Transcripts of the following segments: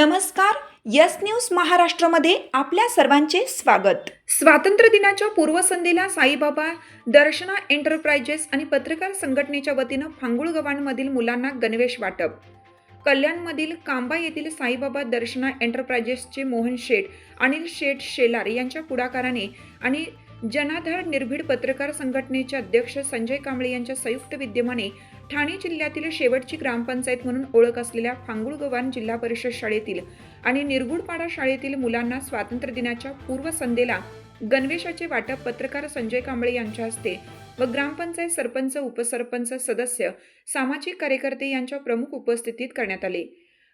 नमस्कार yes news महाराष्ट्रामध्ये आपल्या सर्वांचे स्वागत. स्वातंत्र्य दिनाच्या पूर्वसंध्येला साईबाबा दर्शना एंटरप्राइजेस आणि पत्रकार संघटनेच्या वतीनं फांगुळ गव्हाणमधील मुलांना गणवेश वाटप. कल्याणमधील कांबा येथील साईबाबा दर्शना एंटरप्राइजेसचे मोहन शेठ अनिल शेठ शेलार यांच्या पुढाकाराने आणि जनाधार निर्भीड पत्रकार संघटनेचे अध्यक्ष संजय कांबळे यांच्या संयुक्त विद्यमाने ठाणे जिल्ह्यातील शेवटची ग्रामपंचायत म्हणून ओळख असलेल्या फांगुळगव्हाण जिल्हा परिषद शाळेतील आणि निरगुडपाडा शाळेतील मुलांना स्वातंत्र्य दिनाच्या पूर्वसंध्येला गणवेशाचे वाटप पत्रकार संजय कांबळे यांच्या हस्ते व ग्रामपंचायत सरपंच उपसरपंच सदस्य सामाजिक कार्यकर्ते यांच्या प्रमुख उपस्थितीत करण्यात आले.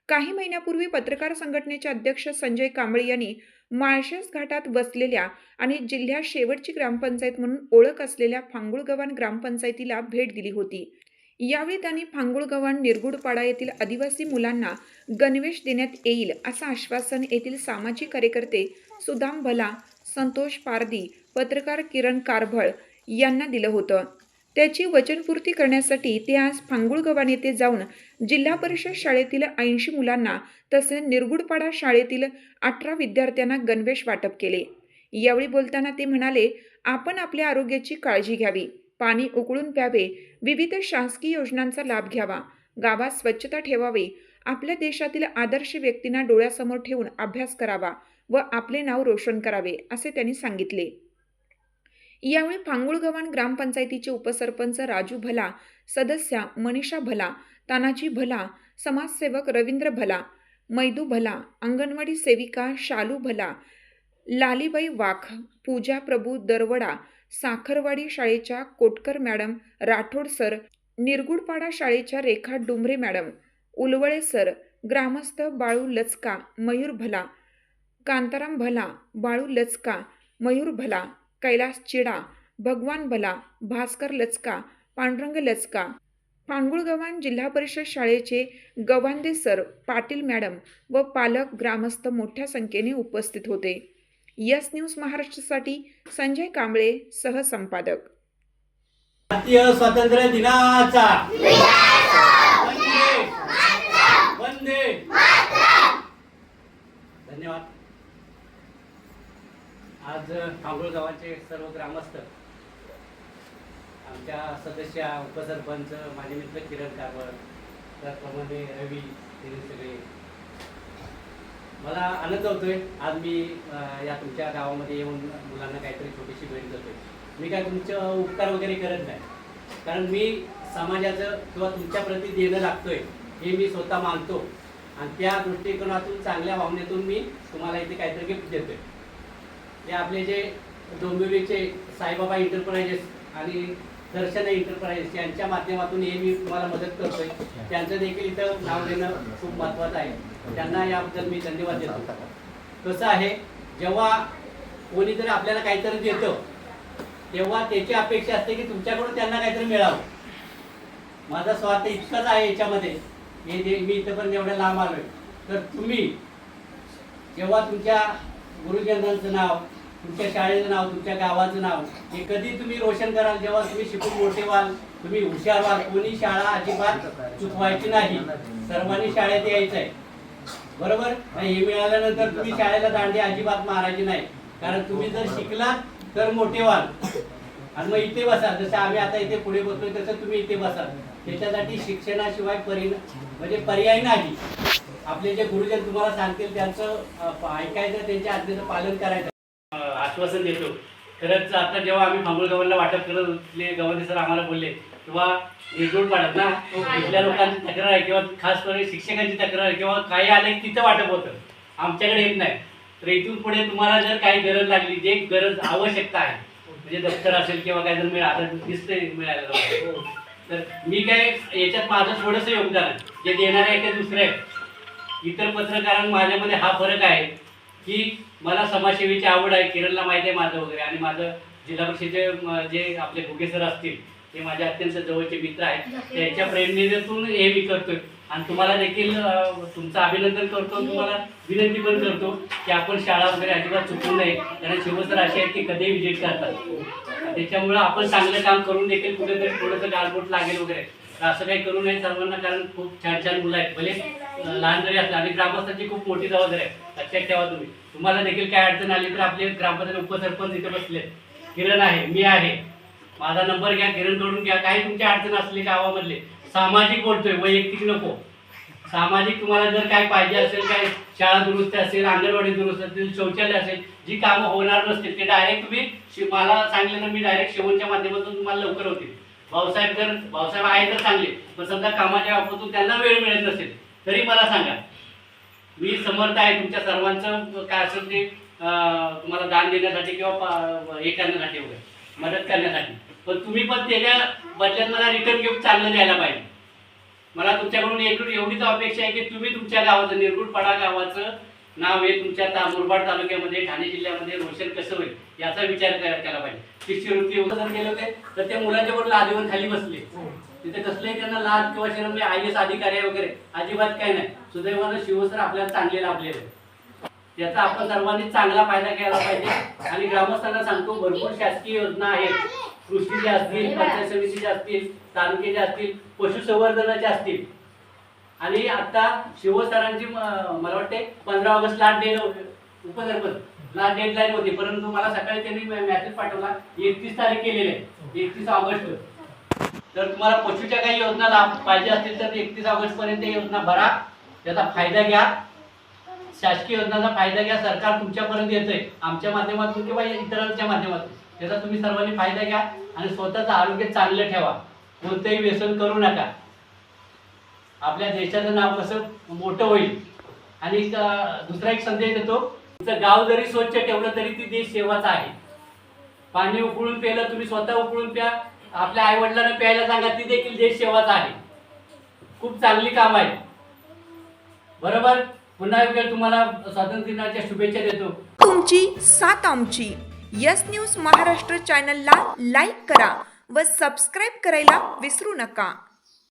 काही महिन्यापूर्वी पत्रकार संघटनेचे अध्यक्ष संजय कांबळे यांनी माळशेज घाटात वसलेल्या आणि जिल्ह्यात शेवटची ग्रामपंचायत म्हणून ओळख असलेल्या फांगुळगव्हाण ग्रामपंचायतीला भेट दिली होती. यावेळी त्यांनी फांगुळगव्हाण निरगुडपाडा येथील आदिवासी मुलांना गणवेश देण्यात येईल असं आश्वासन येथील सामाजिक कार्यकर्ते सुदाम भला संतोष पारदी पत्रकार किरण कारभळ यांना दिलं होतं. त्याची वचनपूर्ती करण्यासाठी ते आज फांगुळगव्हाण येथे जाऊन जिल्हा परिषद शाळेतील ऐंशी मुलांना तसेच निरगुडपाडा शाळेतील अठरा विद्यार्थ्यांना गणवेश वाटप केले. यावेळी बोलताना ते म्हणाले आपण आपल्या आरोग्याची काळजी घ्यावी. पाणी उकळून प्यावे. विविध शासकीय योजनांचा लाभ घ्यावा. गावात स्वच्छता ठेवावी. आपल्या देशातील आदर्श व्यक्तींना डोळ्यासमोर ठेवून अभ्यास करावा व आपले नाव रोशन करावे असे त्यांनी सांगितले. यावेळी पांगुळगव्हाण ग्रामपंचायतीचे उपसरपंच राजू भला सदस्या मनीषा भला तानाजी भला समाजसेवक रवींद्र भला मैदू भला अंगणवाडी सेविका शालू भला लालीबाई वाघ पूजा प्रभू दरवडा साखरवाडी शाळेच्या कोटकर मॅडम राठोड सर निरगुडपाडा शाळेच्या रेखा डुमरे मॅडम उलवळे सर ग्रामस्थ बाळू लचका मयूर भला कांताराम भला बाळू लचका मयूर भला कैलास चिडा भगवान भला भास्कर लचका पांडुरंग लचका. पांगुळगव्हाण जिल्हा परिषद शाळेचे गवांदे सर पाटील मॅडम व पालक ग्रामस्थ मोठ्या संख्येने उपस्थित होते. यस न्यूज महाराष्ट्रासाठी संजय कांबळे सहसंपादक. भारतीय स्वातंत्र्य दिनाचा. आज फांगुळ गावाचे सर्व ग्रामस्थ आमच्या सदस्य उपसरपंच माझे मित्र किरण कारवळ त्याचप्रमाणे रवी हे सगळे. मला आनंद होतोय आज मी या तुमच्या गावामध्ये येऊन मुलांना काहीतरी छोटीशी भेट देतोय. मी काय तुमचं उपकार वगैरे करत नाही. कारण मी समाजाचं किंवा तुमच्या प्रती देणं लागतोय हे मी स्वतः मानतो. आणि त्या दृष्टिकोनातून चांगल्या भावनेतून मी तुम्हाला इथे काहीतरी गिफ्ट देतोय. हे आपले जे डोंबिवलीचे साईबाबा इंटरप्राइजेस आणि दर्शन इंटरप्राइजेस यांच्या माध्यमातून हे मी तुम्हाला मदत करतोय. त्यांचं देखील इथं नाव देणं खूप महत्त्वाचं आहे. त्यांना याबद्दल मी धन्यवाद देतो. कसं आहे जेव्हा कोणीतरी आपल्याला काहीतरी देतं तेव्हा त्याची अपेक्षा असते की तुमच्याकडून त्यांना काहीतरी मिळावं. माझा स्वार्थ इतकाच आहे याच्यामध्ये. हे जे मी इथंपर्यंत एवढ्या लांब आलोय. तर तुम्ही जेव्हा तुमच्या गुरुजनांचं नाव तुमच्या शाळेचं नाव तुमच्या गावाचं नाव. हे कधी तुम्ही रोशन कराल जेव्हा तुम्ही शिकून मोठे व्हाल तुम्ही हुशार व्हाल कोणी शाळा अजिबात चुकवायची नाही. सर्वांनी शाळेत यायचं आहे बरोबर हे मिळाल्यानंतर तुम्ही शाळेला दांडी अजिबात मारायची नाही. कारण तुम्ही जर शिकला तर मोठे व्हाल. आणि मग इथे बसा. जसं आम्ही आता इथे पुढे बसतोय तसं तुम्ही इथे बसाल त्याच्यासाठी शिक्षणाशिवाय परिणाम म्हणजे पर्याय नाही. आपले जे गुरुजन तुम्हाला सांगतील त्यांचं ऐकायचं त्यांच्या आज्ञेचं पालन करायचं. आश्वासन देतो. खरंच आता जेव्हा आम्ही फांबुळगावांना वाटप करत होते गव्हाणे सर आम्हाला बोलले किंवा निर्गुण पाडत ना इथल्या लोकांची तक्रार आहे किंवा खास करून शिक्षकांची तक्रार आहे किंवा काही आले की तिथं वाटप होतं. आमच्याकडे येत नाही. तर इथून पुढे तुम्हाला जर काही गरज लागली जे गरज आवश्यकता आहे म्हणजे दप्तर असेल किंवा काय जर मिळालं आता दिसतंय मिळालं तर मी काय याच्यात माझं थोडंसं योगदान आहे. जे देणारे आहे ते दुसरे आहे इतर पत्रकारां माझ्यामध्ये हा फरक आहे. की मला समाजसेवेची आवड आहे किरणला माहिती आहे माझं वगैरे. आणि माझं जिल्हा परिषदेचे जे आपले भुगे सर असतील ते माझे अत्यंत जवळचे मित्र आहेत. त्यांच्या प्रेरणेतून हे मी करतोय. आणि तुम्हाला देखील तुमचं अभिनंदन करतो. तुम्हाला विनंती पण करतो की आपण शाळा वगैरे अजिबात चुकू नये. कारण शिवसर असे आहेत की कधीही विजिट करतात. त्याच्यामुळं आपण चांगलं काम करून देखील कुठेतरी थोडंसं गालबोट लागेल वगैरे. असं काही करू नये सर्वांना कारण खूप छान छान मुलं आहेत. भले लहान जरी असलं आणि ग्रामस्थांची खूप मोठी जबाबदारी आहे. लक्षात ठेवा तुम्ही. तुम्हाला देखील काय अडचण आली तर आपले ग्रामपंचायत उपसरपंच इथे बसले किरण आहे मी आहे. माझा नंबर घ्या किरण जोडून घ्या. काही तुमच्या अडचण असली गावामधले सामाजिक बोलतोय वैयक्तिक नको. सामाजिक तुम्हाला जर काय पाहिजे असेल काय शाळा दुरुस्त असेल अंगणवाडी दुरुस्त असेल शौचालय असेल जी कामं होणार नसतील ते डायरेक्ट तुम्ही मला सांगले तर मी डायरेक्ट शेवटच्या माध्यमातून तुम्हाला लवकर होतील. भाऊसाहेब जर भाऊसाहेब आहे तर चांगले. पण समजा कामाच्या बाबतीतून त्यांना वेळ मिळत नसेल तरी मला सांगा. मी समर्थ आहे तुमच्या सर्वांचं काय असेल ते तुम्हाला दान देण्यासाठी किंवा पा- हे करण्यासाठी वगैरे मदत करण्यासाठी. पण तुम्ही पण त्याच्या बदल्यात मला रिटर्न गिफ्ट चांगलं द्यायला पाहिजे. मला तुमच्याकडून एक एवढीच अपेक्षा आहे की तुम्ही तुमच्या गावाचं निरगुडपाडा गावाचं नाव हे तुमच्या ता मुरबाड तालुक्यामध्ये ठाणे जिल्ह्यामध्ये रोशन कसं होईल? याचा विचार करा- केला पाहिजे. शिष्यवृत्ती जर केले होते तर त्या मुलांच्या बरोबर लादीवर खाली बसले. तिथे कसलंही त्यांना लाज किंवा शरम नाही आय एस अधिकारी वगैरे. अजिबात काही नाही. सुदैवानं शिवसर आपल्याला चांगले लाभलेले आहेत. याचा आपण सर्वांनी चांगला फायदा घ्यायला पाहिजे. आणि ग्रामस्थांना सांगतो भरपूर शासकीय योजना आहेत. कृषीच्या असतील पंचायत समितीच्या असतील तालुक्याच्या असतील पशुसंवर्धनाच्या असतील आणि आता शिवसरांची मला वाटते पंधरा ऑगस्ट लास्ट डेट उपसरपंच. लास्ट डेडलाईन होती. परंतु मला सकाळी त्यांनी मेसेज पाठवला. एकतीस तारीख केलेली आहे. एकतीस ऑगस्ट. तर तुम्हाला पशुच्या काही योजना लाभ पाहिजे असतील तर एकतीस ऑगस्ट पर्यंत योजना भरा. त्याचा फायदा घ्या. शासकीय योजनांचा फायदा घ्या. सरकार तुमच्यापर्यंत येतंय. आमच्या माध्यमातून किंवा इतरांच्या माध्यमातून. त्याचा तुम्ही सर्वांनी फायदा घ्या आणि स्वतःचं आरोग्य चांगलं ठेवा. कोणतंही व्यसन करू नका. आपल्या देशाचं नाव कसं? मोठं होईल. आणि दुसरा एक संदेश देतो. तुमचं गाव जरी स्वच्छ ठेवलं तरी ती देश सेवाचा आहे. पाणी उकळून प्यायलं तुम्ही स्वतः उकळून प्या. आपल्या आई वडिलांना प्यायला सांगा ती देखील देश सेवाचा आहे. खूप चांगली काम आहे. बरोबर? पुन्हा एकदा तुम्हाला स्वातंत्र्य दिनाच्या शुभेच्छा देतो. तुमची सात आमची. यस न्यूज महाराष्ट्र चॅनलला लाईक करा व सबस्क्राईब करायला विसरू नका.